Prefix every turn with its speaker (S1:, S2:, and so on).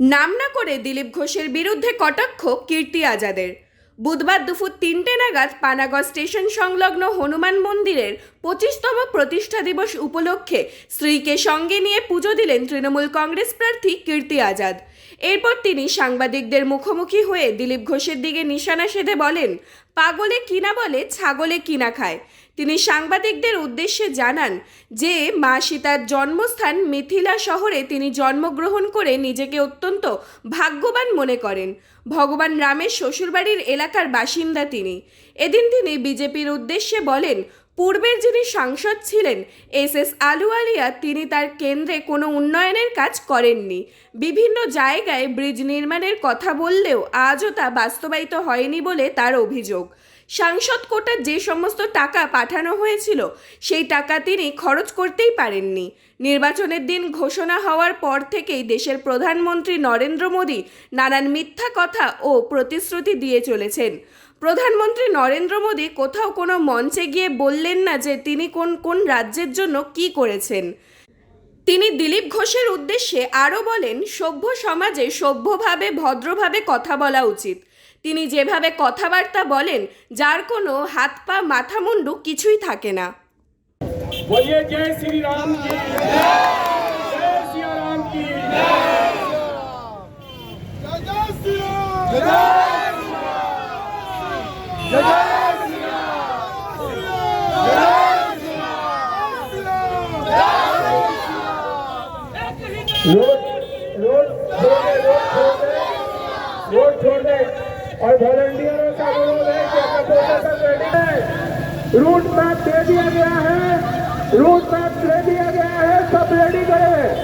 S1: নাম না করে দিলীপ ঘোষের বিরুদ্ধে কটাক্ষ কীর্তি আজাদের। বুধবার দুপুর তিনটে নাগাদ পানাগড় স্টেশন সংলগ্ন হনুমান মন্দিরের পঁচিশতম প্রতিষ্ঠা দিবস উপলক্ষে স্ত্রীকে সঙ্গে নিয়ে পুজো দিলেন তৃণমূল কংগ্রেস প্রার্থী কীর্তি আজাদ। এরপর তিনি সাংবাদিকদের মুখোমুখি হয়ে দিলীপ ঘোষের দিকে নিশানা সেধে বলেন, পাগলে কিনা বলে, ছাগলে কিনা খায়? তিনি সাংবাদিকদের উদ্দেশ্যে জানান যে, মা সীতার জন্মস্থান মিথিলা শহরে তিনি জন্মগ্রহণ করে নিজেকে অত্যন্ত ভাগ্যবান মনে করেন। ভগবান রামের শ্বশুরবাড়ির এলাকার বাসিন্দা তিনি। এদিন তিনি বিজেপির উদ্দেশ্যে বলেন, পূর্বের যিনি সাংসদ ছিলেন, এস এস আলুয়ালিয়া তিনি তার কেন্দ্রে কোনো উন্নয়নের কাজ করেননি। বিভিন্ন জায়গায় ব্রিজ নির্মাণের কথা বললেও আজও তা বাস্তবায়িত হয়নি বলে তার অভিযোগ। সাংসদ কোটার যে সমস্ত টাকা পাঠানো হয়েছিল, সেই টাকা তিনি খরচ করতেই পারেননি। নির্বাচনের দিন ঘোষণা হওয়ার পর থেকেই দেশের প্রধানমন্ত্রী নরেন্দ্র মোদী নানান মিথ্যা কথা ও প্রতিশ্রুতি দিয়ে চলেছেন। প্রধানমন্ত্রী নরেন্দ্র মোদী কোথাও কোনো মঞ্চে গিয়ে বললেন না যে তিনি কোন কোন রাজ্যের জন্য কি করেছেন। তিনি দিলীপ ঘোষের উদ্দেশ্যে আরও বলেন, সভ্য সমাজে সভ্যভাবে, ভদ্রভাবে কথা বলা উচিত। তিনি যেভাবে কথাবার্তা বলেন যার কোনো হাত পা মাথা মুন্ডু কিছুই থাকে না।
S2: বলিয়ে और वॉलंटियरों का है कि रेडी है। रूट मैप दे दिया गया है। रूट मैप दे दिया गया है। सब रेडी करें।